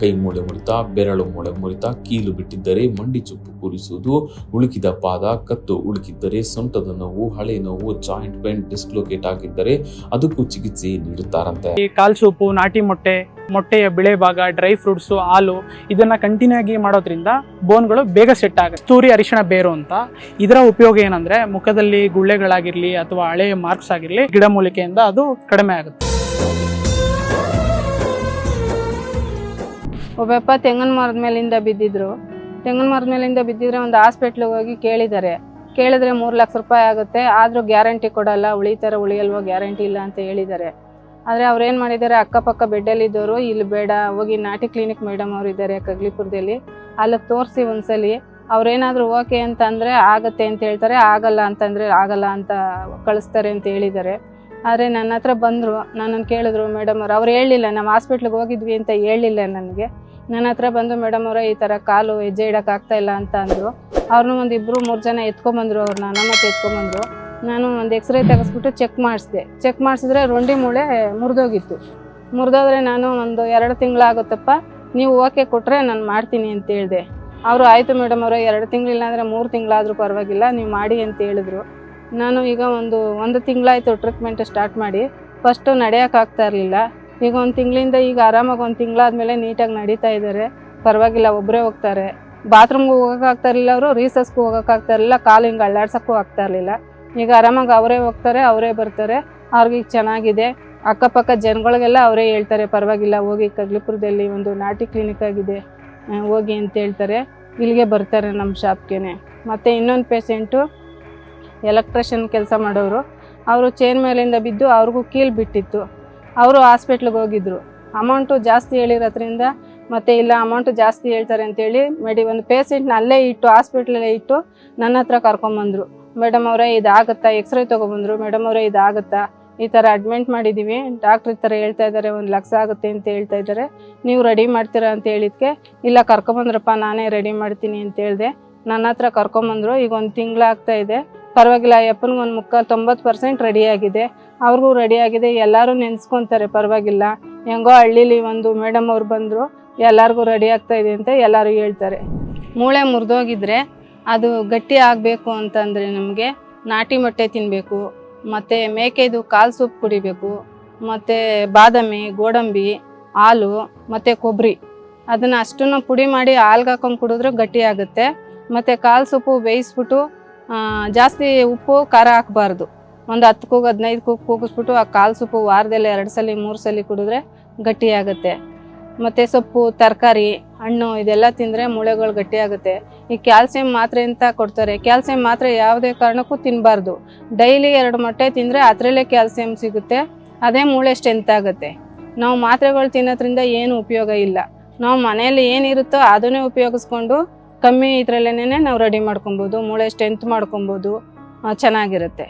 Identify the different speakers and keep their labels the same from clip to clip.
Speaker 1: ಕೈ ಮೂಳೆ ಮುರಿತ, ಬೆರಳು ಮೂಳೆ ಮುರಿತ, ಕೀಲು ಬಿಟ್ಟಿದ್ದರೆ ಮಂಡಿ ಚುಪ್ಪು ಕೂರಿಸುವುದು, ಉಳುಕಿದ ಪಾದ, ಕತ್ತು ಉಳುಕಿದ್ದರೆ ಸೊಂಟದ ನೋವು, ಹಳೆ ನೋವು, ಜಾಯಿಂಟ್ ಪೇನ್ ಡಿಸ್ಲೋಕೇಟ್ ಆಗಿದ್ದರೆ ಅದಕ್ಕೂ ಚಿಕಿತ್ಸೆ ನೀಡುತ್ತಾರಂತೆ.
Speaker 2: ಕಾಲ್ ಸೂಪು, ನಾಟಿ ಮೊಟ್ಟೆ, ಮೊಟ್ಟೆಯ ಬಿಳೆ ಭಾಗ, ಡ್ರೈ ಫ್ರೂಟ್ಸು, ಹಾಲು, ಇದನ್ನ ಕಂಟಿನ್ಯೂ ಆಗಿ ಮಾಡೋದ್ರಿಂದ ಬೋನ್ಗಳು ಬೇಗ ಸೆಟ್ ಆಗುತ್ತೆ. ತೂರಿ ಅರಿಶಿಣ ಬೇರು ಅಂತ. ಇದರ ಉಪಯೋಗ ಏನಂದ್ರೆ ಮುಖದಲ್ಲಿ ಗುಳ್ಳೆಗಳಾಗಿರ್ಲಿ ಅಥವಾ ಹಳೆಯ ಮಾರ್ಕ್ಸ್ ಆಗಿರ್ಲಿ, ಗಿಡಮೂಲಿಕೆಯಿಂದ ಅದು ಕಡಿಮೆ ಆಗುತ್ತೆ.
Speaker 3: ಒಬ್ಬಪ್ಪ ತೆಂಗಿನ ಮರದ ಮೇಲಿಂದ ಬಿದ್ದಿದ್ರು. ತೆಂಗಿನ ಮರದ ಮೇಲಿಂದ ಬಿದ್ದಿದ್ರೆ ಒಂದು ಹಾಸ್ಪಿಟ್ಲಿಗೆ ಹೋಗಿ ಕೇಳಿದ್ದಾರೆ. ಕೇಳಿದ್ರೆ ಮೂರು ಲಕ್ಷ ರೂಪಾಯಿ ಆಗುತ್ತೆ. ಆದರೂ ಗ್ಯಾರಂಟಿ ಕೊಡಲ್ಲ. ಉಳಿತಾರ ಉಳಿಯಲ್ವೋ ಗ್ಯಾರಂಟಿ ಇಲ್ಲ ಅಂತ ಹೇಳಿದ್ದಾರೆ. ಆದರೆ ಅವ್ರು ಏನು ಮಾಡಿದ್ದಾರೆ? ಅಕ್ಕಪಕ್ಕ ಬೆಡ್ಡಲ್ಲಿದ್ದವರು ಇಲ್ಲಿ ಬೇಡ, ಹೋಗಿ ನಾಟಿ ಕ್ಲಿನಿಕ್ ಮೇಡಮ್ ಅವರು ಇದ್ದಾರೆ ಕಗ್ಲಿಪುರದಲ್ಲಿ. ಅಲ್ಲಿಗೆ ತೋರಿಸಿ ಒಂದ್ಸಲಿ ಅವ್ರೇನಾದರೂ ಓಕೆ ಅಂತಂದರೆ ಆಗುತ್ತೆ ಅಂತ ಹೇಳ್ತಾರೆ. ಆಗಲ್ಲ ಅಂತಂದರೆ ಆಗಲ್ಲ ಅಂತ ಕಳಿಸ್ತಾರೆ ಅಂತ ಹೇಳಿದ್ದಾರೆ. ಆದರೆ ನನ್ನ ಹತ್ರ ಬಂದರು, ನನ್ನನ್ನು ಕೇಳಿದ್ರು, ಮೇಡಮ್ ಅವ್ರು ಅವ್ರು ಹೇಳಿಲ್ಲ ನಮ್ಮ ಹಾಸ್ಪಿಟ್ಲಿಗೆ ಹೋಗಿದ್ವಿ ಅಂತ ಹೇಳಿಲ್ಲ ನನಗೆ. ನನ್ನ ಹತ್ರ ಬಂದು, ಮೇಡಮ್ ಅವರೇ, ಈ ಥರ ಕಾಲು ಹೆಜ್ಜೆ ಇಡೋಕ್ಕಾಗ್ತಾ ಇಲ್ಲ ಅಂತ ಅಂದರು. ಅವ್ರನ್ನೂ ಒಂದು ಇಬ್ಬರು ಮೂರು ಜನ ಎತ್ಕೊಂಬಂದರು ಅವ್ರನ್ನ ನಮ್ಮ ಹತ್ರ ಎತ್ಕೊಂಬಂದರು ನಾನು ಒಂದು ಎಕ್ಸ್ರೇ ತೆಗೆಸ್ಬಿಟ್ಟು ಚೆಕ್ ಮಾಡಿಸಿದೆ. ಚೆಕ್ ಮಾಡಿಸಿದ್ರೆ ರೊಂಡಿ ಮೂಳೆ ಮುರಿದೋಗಿತ್ತು. ಮುರಿದೋದ್ರೆ ನಾನು ಒಂದು ಎರಡು ತಿಂಗಳಾಗುತ್ತಪ್ಪ, ನೀವು ಓಕೆ ಕೊಟ್ಟರೆ ನಾನು ಮಾಡ್ತೀನಿ ಅಂತ ಹೇಳಿದೆ. ಅವರು, ಆಯಿತು ಮೇಡಮ್ ಅವರು, ಎರಡು ತಿಂಗಳಿಲ್ಲ ಅಂದರೆ ಮೂರು ತಿಂಗಳಾದರೂ ಪರವಾಗಿಲ್ಲ, ನೀವು ಮಾಡಿ ಅಂತ ಹೇಳಿದ್ರು. ನಾನು ಈಗ ಒಂದು ಒಂದು ತಿಂಗಳಾಯಿತು ಟ್ರೀಟ್ಮೆಂಟ್ ಸ್ಟಾರ್ಟ್ ಮಾಡಿ. ಫಸ್ಟು ನಡೆಯೋಕ್ಕಾಗ್ತಾ ಇರಲಿಲ್ಲ. ಈಗ ಒಂದು ತಿಂಗಳಿಂದ ಈಗ ಆರಾಮಾಗಿ ಒಂದು ತಿಂಗಳಾದ್ಮೇಲೆ ನೀಟಾಗಿ ನಡೀತಾ ಇದ್ದಾರೆ ಪರವಾಗಿಲ್ಲ ಒಬ್ಬರೇ ಹೋಗ್ತಾರೆ. ಬಾತ್ರೂಮ್ಗೂ ಹೋಗೋಕ್ಕಾಗ್ತಾ ಇರಲಿಲ್ಲ ಅವರು ರೀಸಸ್ಗೂ ಹೋಗೋಕ್ಕಾಗ್ತಾ ಇರಲಿಲ್ಲ, ಕಾಲು ಹಿಂಗೆ ಅಳ್ಳಾಡ್ಸೋಕ್ಕೂ ಆಗ್ತಾ ಇರಲಿಲ್ಲ. ಈಗ ಆರಾಮಾಗಿ ಅವರೇ ಹೋಗ್ತಾರೆ, ಅವರೇ ಬರ್ತಾರೆ. ಅವ್ರಿಗೆ ಈಗ ಚೆನ್ನಾಗಿದೆ. ಅಕ್ಕಪಕ್ಕ ಜನಗಳಿಗೆಲ್ಲ ಅವರೇ ಹೇಳ್ತಾರೆ, ಪರವಾಗಿಲ್ಲ, ಹೋಗಿ ಕಗ್ಲಿಪುರದಲ್ಲಿ ಒಂದು ನಾಟಿ ಕ್ಲಿನಿಕ್ ಆಗಿದೆ. ಹೋಗಿ ಅಂತ ಹೇಳ್ತಾರೆ. ಇಲ್ಲಿಗೆ ಬರ್ತಾರೆ ನಮ್ಮ ಶಾಪ್ಗೆ ಮತ್ತು ಇನ್ನೊಂದು ಪೇಷೆಂಟು ಎಲೆಕ್ಟ್ರಿಷಿಯನ್ ಕೆಲಸ ಮಾಡೋರು, ಅವರು ಚೇನ್ ಮೇಲಿಂದ ಬಿದ್ದು ಅವ್ರಿಗೂ ಕೀಲು ಬಿಟ್ಟಿತ್ತು. ಅವರು ಹಾಸ್ಪಿಟ್ಲಿಗೆ ಹೋಗಿದ್ರು. ಅಮೌಂಟು ಜಾಸ್ತಿ ಹೇಳಿರೋದ್ರಿಂದ ಮತ್ತು ಇಲ್ಲ ಅಮೌಂಟು ಜಾಸ್ತಿ ಹೇಳ್ತಾರೆ ಅಂತೇಳಿ ಮೇಡಿ ಒಂದು ಪೇಷೆಂಟ್ನ ಅಲ್ಲೇ ಇಟ್ಟು ಹಾಸ್ಪಿಟ್ಲಲ್ಲೇ ಇಟ್ಟು ನನ್ನ ಹತ್ರ ಕರ್ಕೊಂಬಂದರು. ಮೇಡಮ್ ಅವರೇ, ಇದಾಗುತ್ತಾ? ಎಕ್ಸ್ರೇ ತೊಗೊಬಂದರು. ಮೇಡಮ್ ಅವರೇ, ಇದಾಗುತ್ತಾ? ಈ ಥರ ಅಡ್ಮಿಂಟ್ ಮಾಡಿದ್ದೀವಿ ಡಾಕ್ಟ್ರ್ ಈ ಥರ ಹೇಳ್ತಾ ಇದ್ದಾರೆ ಒಂದು ಲಕ್ಷ ಆಗುತ್ತೆ ಅಂತ ಹೇಳ್ತಾ ಇದ್ದಾರೆ ನೀವು ರೆಡಿ ಮಾಡ್ತೀರಾ ಅಂತ ಹೇಳಿದ್ಕೆ, ಇಲ್ಲ ಕರ್ಕೊಂಬಂದ್ರಪ್ಪ, ನಾನೇ ರೆಡಿ ಮಾಡ್ತೀನಿ ಅಂತ ಹೇಳಿದೆ. ನನ್ನ ಹತ್ರ ಕರ್ಕೊಂಬಂದರು. ಈಗ ಒಂದು ತಿಂಗಳಾಗ್ತಾ ಇದೆ. ಪರವಾಗಿಲ್ಲ ಅಯ್ಯಪ್ಪನಿಗೆ ಒಂದು ಮುಕ್ಕಾಲು ತೊಂಬತ್ತು ಪರ್ಸೆಂಟ್ ರೆಡಿಯಾಗಿದೆ ಅವ್ರಿಗೂ ರೆಡಿಯಾಗಿದೆ ಎಲ್ಲರೂ ನೆನೆಸ್ಕೊತಾರೆ, ಪರವಾಗಿಲ್ಲ. ಹೆಂಗೋ ಹಳ್ಳೀಲಿ ಒಂದು ಮೇಡಮ್ ಅವ್ರು ಬಂದರು, ಎಲ್ಲರಿಗೂ ರೆಡಿ ಆಗ್ತಾ ಇದೆ ಅಂತ ಎಲ್ಲರೂ ಹೇಳ್ತಾರೆ. ಮೂಳೆ ಮುರಿದೋಗಿದ್ರೆ ಅದು ಗಟ್ಟಿ ಆಗಬೇಕು ಅಂತಂದರೆ ನಮಗೆ ನಾಟಿ ಮೊಟ್ಟೆ ತಿನ್ನಬೇಕು ಮತ್ತು ಮೇಕೆದು ಕಾಲು ಸೂಪ್ ಕುಡಿಬೇಕು, ಮತ್ತು ಬಾದಾಮಿ, ಗೋಡಂಬಿ, ಹಾಲು, ಮತ್ತು ಕೊಬ್ಬರಿ ಅದನ್ನು ಅಷ್ಟನ್ನು ಪುಡಿ ಮಾಡಿ ಹಾಲ್ಗೆ ಹಾಕೊಂಡು ಕುಡಿದ್ರೆ ಗಟ್ಟಿ ಆಗುತ್ತೆ. ಮತ್ತು ಕಾಲು ಸೊಪ್ಪು ಬೇಯಿಸ್ಬಿಟ್ಟು ಜಾಸ್ತಿ ಉಪ್ಪು, ಖಾರ ಹಾಕಬಾರ್ದು. ಒಂದು ಹತ್ತು ಕೂಗು, ಹದಿನೈದು ಕೂಗು ಕೂಗಿಸ್ಬಿಟ್ಟು ಆ ಕಾಲು ಸೊಪ್ಪು ವಾರದಲ್ಲಿ ಎರಡು ಸಲ, ಮೂರು ಸಲ ಕುಡಿದ್ರೆ ಗಟ್ಟಿಯಾಗುತ್ತೆ. ಮತ್ತು ಸೊಪ್ಪು, ತರಕಾರಿ, ಹಣ್ಣು ಇದೆಲ್ಲ ತಿಂದರೆ ಮೂಳೆಗಳು ಗಟ್ಟಿಯಾಗುತ್ತೆ. ಈ ಕ್ಯಾಲ್ಸಿಯಂ ಮಾತ್ರೆ ಅಂತ ಕೊಡ್ತಾರೆ? ಕ್ಯಾಲ್ಸಿಯಂ ಮಾತ್ರೆ ಯಾವುದೇ ಕಾರಣಕ್ಕೂ ತಿನ್ನಬಾರ್ದು ಡೈಲಿ ಎರಡು ಮೊಟ್ಟೆ ತಿಂದರೆ ಅದರಲ್ಲೇ ಕ್ಯಾಲ್ಸಿಯಂ ಸಿಗುತ್ತೆ. ಅದೇ ಮೂಳೆ ಸ್ಟ್ರೆಂತ್ ಆಗುತ್ತೆ. ನಾವು ಮಾತ್ರೆಗಳು ತಿನ್ನೋದ್ರಿಂದ ಏನು ಉಪಯೋಗ ಇಲ್ಲ. ನಾವು ಮನೆಯಲ್ಲಿ ಏನಿರುತ್ತೋ ಅದನ್ನೇ ಉಪಯೋಗಿಸ್ಕೊಂಡು ಕಮ್ಮಿ ಇದರಲ್ಲೇನೆ ನಾವು ರೆಡಿ ಮಾಡ್ಕೊಬೋದು ಮೂಳೆ ಸ್ಟ್ರೆಂತ್ ಮಾಡ್ಕೊಬೋದು ಚೆನ್ನಾಗಿರುತ್ತೆ.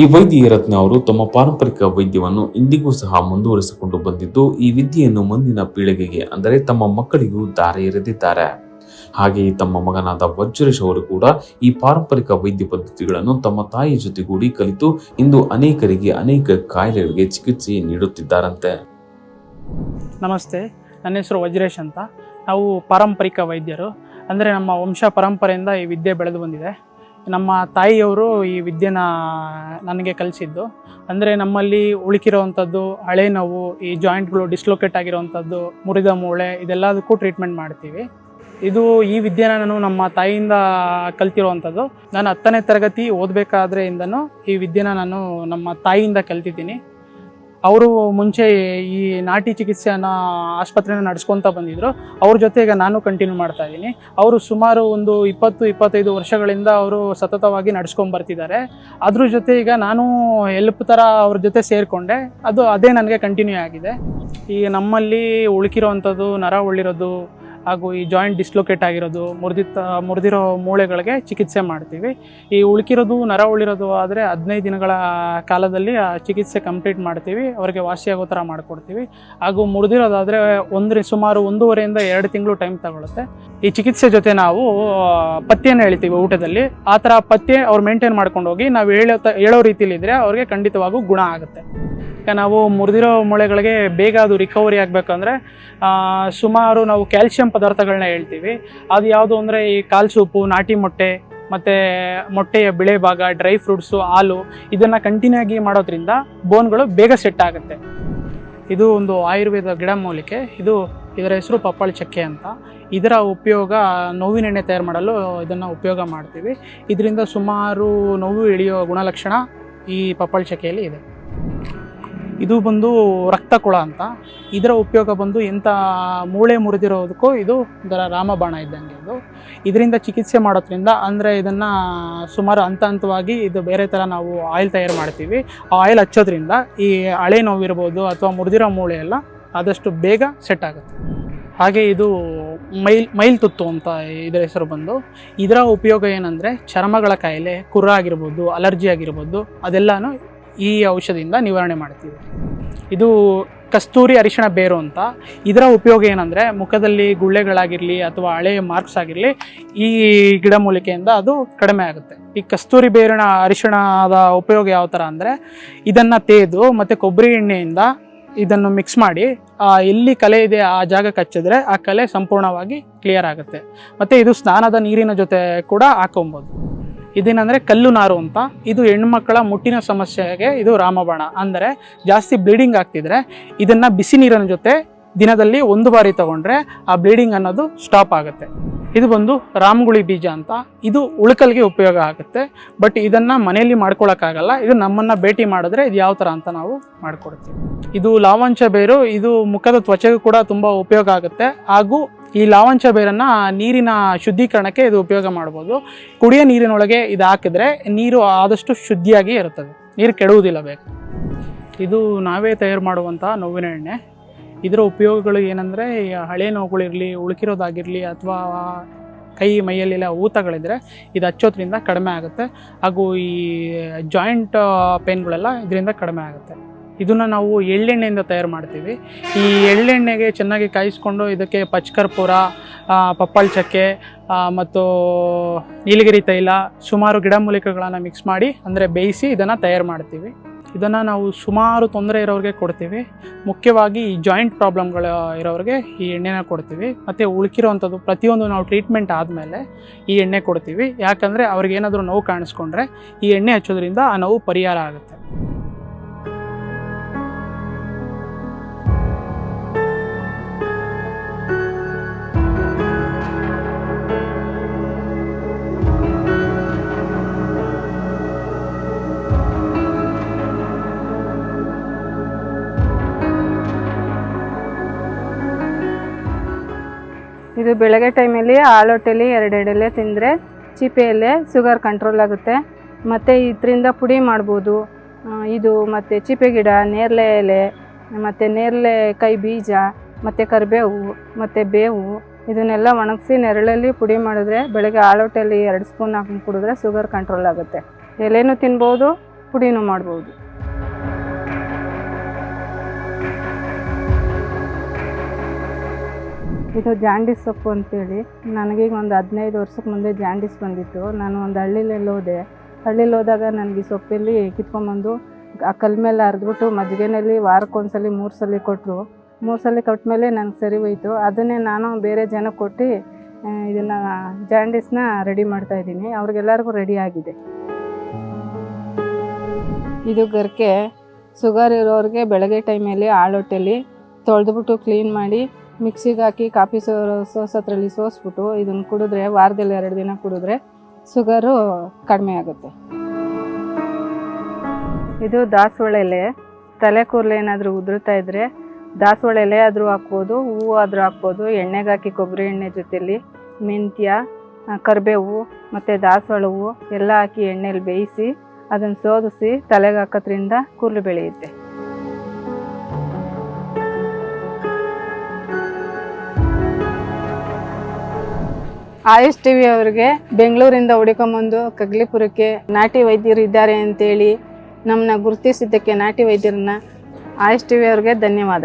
Speaker 1: ಈ ವೈದ್ಯ ರತ್ನ ಅವರು ತಮ್ಮ ಪಾರಂಪರಿಕ ವೈದ್ಯವನ್ನು ಇಂದಿಗೂ ಸಹ ಮುಂದುವರಿಸಿಕೊಂಡು ಬಂದಿದ್ದು ಈ ವಿದ್ಯೆಯನ್ನು ಮುಂದಿನ ಪೀಳಿಗೆಗೆ ಅಂದರೆ ತಮ್ಮ ಮಕ್ಕಳಿಗೂ ದಾರಿ ಎರೆದಿದ್ದಾರೆ. ಹಾಗೆಯೇ ತಮ್ಮ ಮಗನಾದ ವಜ್ರೇಶ್ ಅವರು ಕೂಡ ಈ ಪಾರಂಪರಿಕ ವೈದ್ಯ ಪದ್ಧತಿಗಳನ್ನು ತಮ್ಮ ತಾಯಿ ಜೊತೆಗೂಡಿ ಕಲಿತು ಇಂದು ಅನೇಕರಿಗೆ ಅನೇಕ ಕಾಯಿಲೆಗಳಿಗೆ ಚಿಕಿತ್ಸೆ ನೀಡುತ್ತಿದ್ದಾರಂತೆ.
Speaker 2: ನಮಸ್ತೆ ನನ್ನ ಹೆಸರು ವಜ್ರೇಶ್ ಅಂತ. ನಾವು ಪಾರಂಪರಿಕ ವೈದ್ಯರು. ಅಂದರೆ ನಮ್ಮ ವಂಶ ಪರಂಪರೆಯಿಂದ ಈ ವಿದ್ಯೆ ಬೆಳೆದು ಬಂದಿದೆ. ನಮ್ಮ ತಾಯಿಯವರು ಈ ವಿದ್ಯೆನ ನನಗೆ ಕಲಿಸಿದ್ದು. ಅಂದರೆ ನಮ್ಮಲ್ಲಿ ಉಳುಕಿರೋವಂಥದ್ದು, ಹಳೆ ನೋವು, ಈ ಜಾಯಿಂಟ್ಗಳು ಡಿಸ್ಲೊಕೇಟ್ ಆಗಿರೋವಂಥದ್ದು, ಮುರಿದ ಮೂಳೆ, ಇದೆಲ್ಲದಕ್ಕೂ ಟ್ರೀಟ್ಮೆಂಟ್ ಮಾಡ್ತೀವಿ. ಇದು ಈ ವಿದ್ಯೆನ ನಾನು ನಮ್ಮ ತಾಯಿಯಿಂದ ಕಲ್ತಿರುವಂಥದ್ದು. ನಾನು ಹತ್ತನೇ ತರಗತಿ ಓದಬೇಕಾದ್ರೆಯಿಂದನೂ ಈ ವಿದ್ಯೆನ ನಾನು ನಮ್ಮ ತಾಯಿಯಿಂದ ಕಲ್ತಿದ್ದೀನಿ. ಅವರು ಮುಂಚೆ ಈ ನಾಟಿ ಚಿಕಿತ್ಸೆಯನ್ನು ಆಸ್ಪತ್ರೆನ ನಡೆಸ್ಕೊತಾ ಬಂದಿದ್ರು. ಅವ್ರ ಜೊತೆ ಈಗ ನಾನು ಕಂಟಿನ್ಯೂ ಮಾಡ್ತಾ ಇದ್ದೀನಿ. ಅವರು ಸುಮಾರು ಒಂದು ಇಪ್ಪತ್ತು, ಇಪ್ಪತ್ತೈದು ವರ್ಷಗಳಿಂದ ಅವರು ಸತತವಾಗಿ ನಡ್ಸ್ಕೊಂಡ್ ಬರ್ತಿದ್ದಾರೆ. ಅದ್ರ ಜೊತೆ ಈಗ ನಾನು ಹೆಲ್ಪ್ ಥರ ಅವ್ರ ಜೊತೆ ಸೇರಿಕೊಂಡೆ. ಅದು ಅದೇ ನನಗೆ ಕಂಟಿನ್ಯೂ ಆಗಿದೆ. ಈಗ ನಮ್ಮಲ್ಲಿ ಉಳುಕಿರೋವಂಥದ್ದು ನರ ಉಳಿರೋದು ಹಾಗೂ ಈ ಜಾಯಿಂಟ್ ಡಿಸ್ಲೊಕೇಟ್ ಆಗಿರೋದು ಮುರಿದಿತ್ತ, ಮುರಿದಿರೋ ಮೂಳೆಗಳಿಗೆ ಚಿಕಿತ್ಸೆ ಮಾಡ್ತೀವಿ. ಈ ಉಳುಕಿರೋದು, ನರ ಉಳಿರೋದು ಆದರೆ ಹದಿನೈದು ದಿನಗಳ ಕಾಲದಲ್ಲಿ ಆ ಚಿಕಿತ್ಸೆ ಕಂಪ್ಲೀಟ್ ಮಾಡ್ತೀವಿ. ಅವರಿಗೆ ವಾಸಿಯಾಗೋ ಥರ ಮಾಡಿಕೊಡ್ತೀವಿ. ಹಾಗೂ ಮುರಿದಿರೋದಾದರೆ ಒಂದು ಸುಮಾರು ಒಂದೂವರೆಯಿಂದ ಎರಡು ತಿಂಗಳು ಟೈಮ್ ತಗೊಳುತ್ತೆ. ಈ ಚಿಕಿತ್ಸೆ ಜೊತೆ ನಾವು ಪಥ್ಯನ ಹೇಳ್ತೀವಿ ಊಟದಲ್ಲಿ. ಆ ಥರ ಪಥ್ಯ ಅವ್ರು ಮೇಂಟೈನ್ ಮಾಡ್ಕೊಂಡು ಹೋಗಿ ನಾವು ಹೇಳೋ ಹೇಳೋ ರೀತಿಲಿದ್ರೆ ಅವ್ರಿಗೆ ಖಂಡಿತವಾಗೂ ಗುಣ ಆಗುತ್ತೆ. ಈಗ ನಾವು ಮುರಿದಿರೋ ಮೊಳೆಗಳಿಗೆ ಬೇಗ ಅದು ರಿಕವರಿ ಆಗಬೇಕಂದ್ರೆ ಸುಮಾರು ನಾವು ಕ್ಯಾಲ್ಸಿಯಂ ಪದಾರ್ಥಗಳನ್ನ ಹೇಳ್ತೀವಿ. ಅದು ಯಾವುದು ಅಂದರೆ ಈ ಕಾಲು ಸೂಪು, ನಾಟಿ ಮೊಟ್ಟೆ, ಮತ್ತು ಮೊಟ್ಟೆಯ ಬಿಳೆ ಭಾಗ ಡ್ರೈ ಫ್ರೂಟ್ಸು ಹಾಲು, ಇದನ್ನು ಕಂಟಿನ್ಯೂ ಆಗಿ ಮಾಡೋದ್ರಿಂದ ಬೋನ್ಗಳು ಬೇಗ ಸೆಟ್ ಆಗುತ್ತೆ. ಇದು ಒಂದು ಆಯುರ್ವೇದ ಗಿಡಮೂಲಿಕೆ ಇದು ಇದರ ಹೆಸರು ಪಪ್ಪಾಳಿ ಚಕ್ಕೆ ಅಂತ. ಇದರ ಉಪಯೋಗ ನೋವಿನ ಎಣ್ಣೆ ತಯಾರು ಮಾಡಲು ಇದನ್ನು ಉಪಯೋಗ ಮಾಡ್ತೀವಿ. ಇದರಿಂದ ಸುಮಾರು ನೋವು ಇಳಿಯೋ ಗುಣಲಕ್ಷಣ ಈ ಪಪ್ಪಾಳಿ ಚಕ್ಕೆಯಲ್ಲಿ ಇದೆ. ಇದು ಬಂದು ರಕ್ತ ಕುಳ ಅಂತ. ಇದರ ಉಪಯೋಗ ಬಂದು ಎಂಥ ಮೂಳೆ ಮುರಿದಿರೋದಕ್ಕೂ ಇದು ಒಂಥರ ರಾಮಬಾಣ ಇದ್ದಂಗೆ ಇದು ಇದರಿಂದ ಚಿಕಿತ್ಸೆ ಮಾಡೋದ್ರಿಂದ ಅಂದರೆ ಇದನ್ನು ಸುಮಾರು ಹಂತ ಹಂತವಾಗಿ ಇದು ಬೇರೆ ಥರ ನಾವು ಆಯಿಲ್ ತಯಾರು ಮಾಡ್ತೀವಿ. ಆ ಆಯಿಲ್ ಹಚ್ಚೋದ್ರಿಂದ ಈ ಹಳೆ ನೋವಿರ್ಬೋದು ಅಥವಾ ಮುರಿದಿರೋ ಮೂಳೆ ಎಲ್ಲ ಆದಷ್ಟು ಬೇಗ ಸೆಟ್ ಆಗುತ್ತೆ. ಹಾಗೆ ಇದು ಮೈಲ್ ಮೈಲ್ ತುತ್ತು ಅಂತ ಇದರ ಹೆಸರು ಬಂದು. ಇದರ ಉಪಯೋಗ ಏನಂದರೆ ಚರ್ಮಗಳ ಕಾಯಿಲೆ, ಕುರ ಆಗಿರ್ಬೋದು, ಅಲರ್ಜಿ ಆಗಿರ್ಬೋದು ಅದೆಲ್ಲನೂ ಈ ಔಷಧಿಯಿಂದ ನಿವಾರಣೆ ಮಾಡ್ತೀವಿ. ಇದು ಕಸ್ತೂರಿ ಅರಿಶಿಣ ಬೇರು ಅಂತ. ಇದರ ಉಪಯೋಗ ಏನಂದರೆ ಮುಖದಲ್ಲಿ ಗುಳ್ಳೆಗಳಾಗಿರಲಿ ಅಥವಾ ಹಳೆ ಮಾರ್ಕ್ಸ್ ಆಗಿರಲಿ ಈ ಗಿಡಮೂಲಿಕೆಯಿಂದ ಅದು ಕಡಿಮೆ ಆಗುತ್ತೆ. ಈ ಕಸ್ತೂರಿ ಬೇರಿನ ಅರಿಶಿಣದ ಉಪಯೋಗ ಯಾವ ಥರ ಅಂದರೆ ಇದನ್ನು ತೇದು ಮತ್ತು ಕೊಬ್ಬರಿ ಎಣ್ಣೆಯಿಂದ ಇದನ್ನು ಮಿಕ್ಸ್ ಮಾಡಿ ಎಲ್ಲಿ ಕಲೆ ಇದೆ ಆ ಜಾಗ ಕಚ್ಚಿದ್ರೆ ಆ ಕಲೆ ಸಂಪೂರ್ಣವಾಗಿ ಕ್ಲಿಯರ್ ಆಗುತ್ತೆ. ಮತ್ತು ಇದು ಸ್ನಾನದ ನೀರಿನ ಜೊತೆ ಕೂಡ ಹಾಕೊಬೋದು. ಇದೇನಂದರೆ ಕಲ್ಲು ನಾರು ಅಂತ. ಇದು ಹೆಣ್ಮಕ್ಕಳ ಮುಟ್ಟಿನ ಸಮಸ್ಯೆಗೆ ಇದು ರಾಮಬಾಣ. ಅಂದರೆ ಜಾಸ್ತಿ ಬ್ಲೀಡಿಂಗ್ ಆಗ್ತಿದ್ರೆ ಇದನ್ನು ಬಿಸಿ ನೀರಿನ ಜೊತೆ ದಿನದಲ್ಲಿ ಒಂದು ಬಾರಿ ತಗೊಂಡ್ರೆ ಆ ಬ್ಲೀಡಿಂಗ್ ಅನ್ನೋದು ಸ್ಟಾಪ್ ಆಗುತ್ತೆ. ಇದು ಬಂದು ರಾಮಗುಳಿ ಬೀಜ ಅಂತ. ಇದು ಉಳುಕಲ್ಗೆ ಉಪಯೋಗ ಆಗುತ್ತೆ. ಬಟ್ ಇದನ್ನು ಮನೆಯಲ್ಲಿ ಮಾಡ್ಕೊಳಕ್ಕಾಗಲ್ಲ ಇದು ನಮ್ಮನ್ನು ಭೇಟಿ ಮಾಡಿದ್ರೆ ಇದು ಯಾವ ಥರ ಅಂತ ನಾವು ಮಾಡಿಕೊಡ್ತೀವಿ. ಇದು ಲಾವಂಚ ಬೇರು. ಇದು ಮುಖದ ತ್ವಚೆಗೂ ಕೂಡ ತುಂಬ ಉಪಯೋಗ ಆಗುತ್ತೆ. ಹಾಗೂ ಈ ಲಾವಂಚ ಬೇರನ್ನು ನೀರಿನ ಶುದ್ಧೀಕರಣಕ್ಕೆ ಇದು ಉಪಯೋಗ ಮಾಡ್ಬೋದು. ಕುಡಿಯೋ ನೀರಿನೊಳಗೆ ಇದು ಹಾಕಿದ್ರೆ ನೀರು ಆದಷ್ಟು ಶುದ್ಧಿಯಾಗಿ ಇರುತ್ತದೆ. ನೀರು ಕೆಡುವುದಿಲ್ಲ ಬೇಕು ಇದು ನಾವೇ ತಯಾರು ಮಾಡುವಂಥ ನೋವಿನ ಎಣ್ಣೆ. ಇದರ ಉಪಯೋಗಗಳು ಏನಂದರೆ ಹಳೆ ನೋವುಗಳಿರಲಿ, ಉಳುಕಿರೋದಾಗಿರಲಿ ಅಥವಾ ಕೈ ಮೈಯಲ್ಲೆಲ್ಲ ಊತಗಳಿದ್ರೆ ಇದು ಹಚ್ಚೋದ್ರಿಂದ ಕಡಿಮೆ ಆಗುತ್ತೆ. ಹಾಗೂ ಈ ಜಾಯಿಂಟ್ ಪೇನ್ಗಳೆಲ್ಲ ಇದರಿಂದ ಕಡಿಮೆ ಆಗುತ್ತೆ. ಇದನ್ನು ನಾವು ಎಳ್ಳೆಣ್ಣೆಯಿಂದ ತಯಾರು ಮಾಡ್ತೀವಿ. ಈ ಎಳ್ಳೆಣ್ಣೆಗೆ ಚೆನ್ನಾಗಿ ಕಾಯಿಸ್ಕೊಂಡು ಇದಕ್ಕೆ ಪಚ್ಕರ್ಪೂರ ಪಪ್ಪಾಳಿ ಚಕ್ಕೆ ಮತ್ತು ನೀಲಗಿರಿ ತೈಲ, ಸುಮಾರು ಗಿಡಮೂಲಿಕೆಗಳನ್ನು ಮಿಕ್ಸ್ ಮಾಡಿ ಅಂದರೆ ಬೇಯಿಸಿ ಇದನ್ನು ತಯಾರು ಮಾಡ್ತೀವಿ. ಇದನ್ನು ನಾವು ಸುಮಾರು ತೊಂದರೆ ಇರೋರಿಗೆ ಕೊಡ್ತೀವಿ. ಮುಖ್ಯವಾಗಿ ಈ ಜಾಯಿಂಟ್ ಪ್ರಾಬ್ಲಮ್ಗಳು ಇರೋರಿಗೆ ಈ ಎಣ್ಣೆನ ಕೊಡ್ತೀವಿ. ಮತ್ತು ಉಳ್ಕಿರೋವಂಥದ್ದು ಪ್ರತಿಯೊಂದು ನಾವು ಟ್ರೀಟ್ಮೆಂಟ್ ಆದಮೇಲೆ ಈ ಎಣ್ಣೆ ಕೊಡ್ತೀವಿ. ಯಾಕಂದರೆ ಅವ್ರಿಗೆ ಏನಾದರೂ ನೋವು ಕಾಣಿಸ್ಕೊಂಡ್ರೆ ಈ ಎಣ್ಣೆ ಹಚ್ಚೋದ್ರಿಂದ ಆ ನೋವು ಪರಿಹಾರ ಆಗುತ್ತೆ.
Speaker 3: ಇದು ಬೆಳಗ್ಗೆ ಟೈಮಲ್ಲಿ ಆಲೋಟೆಲಿ ಎರಡು ಎಡೆಲೆ ತಿಂದರೆ ಚಿಪೆಯಲ್ಲೇ ಶುಗರ್ ಕಂಟ್ರೋಲ್ ಆಗುತ್ತೆ. ಮತ್ತು ಇದರಿಂದ ಪುಡಿ ಮಾಡ್ಬೋದು. ಇದು ಮತ್ತು ಚಿಪೆ ಗಿಡ, ನೇರಳೆ ಎಲೆ, ಮತ್ತು ನೇರಳೆ ಕೈ ಬೀಜ, ಮತ್ತು ಕರಿಬೇವು, ಮತ್ತು ಬೇವು, ಇದನ್ನೆಲ್ಲ ಒಣಗಿಸಿ ನೆರಳಲ್ಲಿ ಪುಡಿ ಮಾಡಿದ್ರೆ ಬೆಳಗ್ಗೆ ಆಲೋಟೆಲಿ ಎರಡು ಸ್ಪೂನ್ ಹಾಕೊಂಡು ಕುಡಿದ್ರೆ ಶುಗರ್ ಕಂಟ್ರೋಲ್ ಆಗುತ್ತೆ. ಎಲೆನೂ ತಿನ್ಬೋದು, ಪುಡಿನೂ ಮಾಡ್ಬೋದು. ಇದು ಜಾಂಡಿಸ್ ಸೊಪ್ಪು ಅಂತೇಳಿ. ನನಗೀಗ ಒಂದು ಹದಿನೈದು ವರ್ಷಕ್ಕೆ ಮುಂದೆ ಜಾಂಡಿಸ್ ಬಂದಿತ್ತು. ನಾನು ಒಂದು ಹಳ್ಳಿಲೆಲ್ಲ ಹೋದೆ. ಹಳ್ಳಿಲಿ ಹೋದಾಗ ನನಗೆ ಸೊಪ್ಪಲ್ಲಿ ಕಿತ್ಕೊಂಬಂದು ಆ ಮೇಲೆ ಅರ್ದ್ಬಿಟ್ಟು ಮಜ್ಜಿಗೆನಲ್ಲಿ ವಾರಕ್ಕೊಂದ್ಸಲಿ ಮೂರು ಸಲ ಕೊಟ್ಟರು ಮೂರು ಸಲ ಕೊಟ್ಮೇಲೆ ನನಗೆ ಸರಿ ಹೋಯಿತು. ಅದನ್ನೇ ನಾನು ಬೇರೆ ಜನಕ್ಕೆ ಕೊಟ್ಟು ಇದನ್ನು ಜಾಂಡೀಸ್ನ ರೆಡಿ ಮಾಡ್ತಾ ಇದ್ದೀನಿ. ಅವ್ರಿಗೆಲ್ಲರಿಗೂ ರೆಡಿ ಆಗಿದೆ. ಇದು ಗರ್ಕೆ. ಸುಗರ್ ಇರೋರಿಗೆ ಬೆಳಗ್ಗೆ ಟೈಮಲ್ಲಿ ಆಳೊಟ್ಟೆಲಿ ತೊಳೆದ್ಬಿಟ್ಟು ಕ್ಲೀನ್ ಮಾಡಿ ಮಿಕ್ಸಿಗೆ ಹಾಕಿ ಕಾಫಿ ಸೋ ಸೋಸೋದ್ರಲ್ಲಿ ಸೋಸ್ಬಿಟ್ಟು ಇದನ್ನು ಕುಡಿದ್ರೆ ವಾರದಲ್ಲಿ ಎರಡು ದಿನ ಕುಡಿದ್ರೆ ಶುಗರು ಕಡಿಮೆ ಆಗುತ್ತೆ. ಇದು ದಾಸವಾಳ ಎಲೆ. ತಲೆ ಕೂರ್ಲೆ ಏನಾದರೂ ಉದುರುತ್ತಾ ಇದ್ದರೆ ದಾಸವಾಳ ಎಲೆ ಆದರೂ ಹಾಕ್ಬೋದು, ಹೂವು ಆದರೂ ಹಾಕ್ಬೋದು, ಎಣ್ಣೆಗೆ ಹಾಕಿ ಕೊಬ್ಬರಿ ಎಣ್ಣೆ ಜೊತೆಲಿ, ಮೆಂತ್ಯ ಕರಿಬೇವು ಮತ್ತು ದಾಸವಾಳ ಹೂವು ಎಲ್ಲ ಹಾಕಿ ಎಣ್ಣೆಲಿ ಬೇಯಿಸಿ ಅದನ್ನು ಸೋದಿಸಿ ತಲೆಗೆ ಹಾಕೋದ್ರಿಂದ ಕೂರ್ಲು ಬೆಳೆಯುತ್ತೆ. ಆಯುಷ್ ಟಿವಿ ಅವರಿಗೆ ಬೆಂಗಳೂರಿಂದ ಹುಡುಕೊಂಬಂದು ಕಗ್ಲಿಪುರಕ್ಕೆ ನಾಟಿ ವೈದ್ಯರು ಇದ್ದಾರೆ ಅಂತೇಳಿ ನಮ್ಮನ್ನ ಗುರುತಿಸಿದ್ದಕ್ಕೆ ನಾಟಿ ವೈದ್ಯರನ್ನ ಆಯುಷ್ ಟಿವಿ ಅವ್ರಿಗೆ ಧನ್ಯವಾದ.